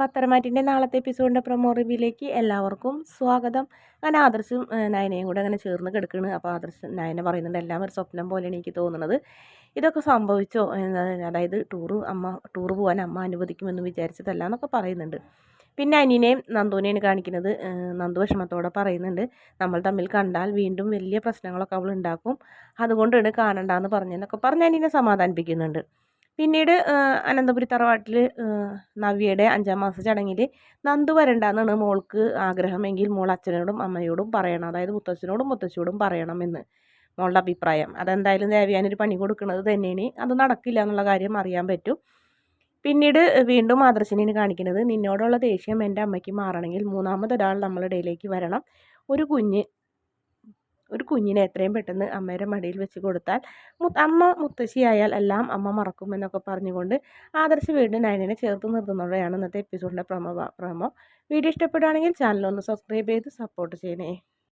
പത്തരമാറ്റിന്റെ നാളത്തെ എപ്പിസോഡിന്റെ പ്രൊമോ റിവ്യൂലേക്ക് എല്ലാവർക്കും സ്വാഗതം. അങ്ങനെ ആദർശും നയനയും കൂടെ അങ്ങനെ ചേർന്ന് കിടക്കുകയാണ് അപ്പോൾ ആദർശ് നയന പറയുന്നുണ്ട് എല്ലാം ഒരു സ്വപ്നം പോലെയാണ് എനിക്ക് തോന്നുന്നത് ഇതൊക്കെ സംഭവിച്ചോ? അതായത് ടൂറ് അമ്മ ടൂറ് പോകാൻ അമ്മ അനുവദിക്കുമെന്ന് വിചാരിച്ചതല്ല എന്നൊക്കെ പറയുന്നുണ്ട്. പിന്നെ അനിനെയും നന്ദുവിനെയാണ് കാണിക്കുന്നത്. നന്ദു വിഷമത്തോടെ പറയുന്നുണ്ട് നമ്മൾ തമ്മിൽ കണ്ടാൽ വീണ്ടും വലിയ പ്രശ്നങ്ങളൊക്കെ അവൾ ഉണ്ടാക്കും. അതുകൊണ്ടാണ് കാണണ്ടെന്ന് പറഞ്ഞതെന്നൊക്കെ പറഞ്ഞ് അനിനെ സമാധാനിപ്പിക്കുന്നുണ്ട്. പിന്നീട് അനന്തപുരി തറവാട്ടിൽ നവ്യയുടെ അഞ്ചാം മാസ ചടങ്ങിൽ നന്ദു വരണ്ടെന്നാണ് മോൾക്ക് ആഗ്രഹമെങ്കിൽ മോൾ അച്ഛനോടും അമ്മയോടും പറയണം. അതായത് മുത്തച്ഛനോടും മുത്തച്ഛയോടും പറയണമെന്ന് മോളുടെ അഭിപ്രായം. അതെന്തായാലും ദേവ്യാനൊരു പണി കൊടുക്കുന്നത് തന്നെയാണ്. അത് നടക്കില്ല എന്നുള്ള കാര്യം അറിയാൻ പറ്റും. പിന്നീട് വീണ്ടും മാതൃശനിന് കാണിക്കുന്നത്. നിന്നോടുള്ള ദേഷ്യം എന്റെ അമ്മയ്ക്ക് മാറണമെങ്കിൽ മൂന്നാമതൊരാൾ നമ്മളുടെ ഇടയിലേക്ക് വരണം. ഒരു കുഞ്ഞ് ഒരു കുഞ്ഞിനെ എത്രയും പെട്ടെന്ന് അമ്മയുടെ മടിയിൽ വെച്ച് കൊടുത്താൽ അമ്മ മുത്തശ്ശിയായാൽ എല്ലാം അമ്മ മറക്കും എന്നൊക്കെ പറഞ്ഞുകൊണ്ട് ആദർശ വീണ്ടും നയനെ ചേർത്ത് നിർത്തുന്നതോടെയാണ് ഇന്നത്തെ എപ്പിസോഡിന്റെ പ്രമോ പ്രമോ. വീഡിയോ ഇഷ്ടപ്പെടുകയാണെങ്കിൽ ചാനൽ ഒന്ന് സബ്സ്ക്രൈബ് ചെയ്ത് സപ്പോർട്ട് ചെയ്യണേ.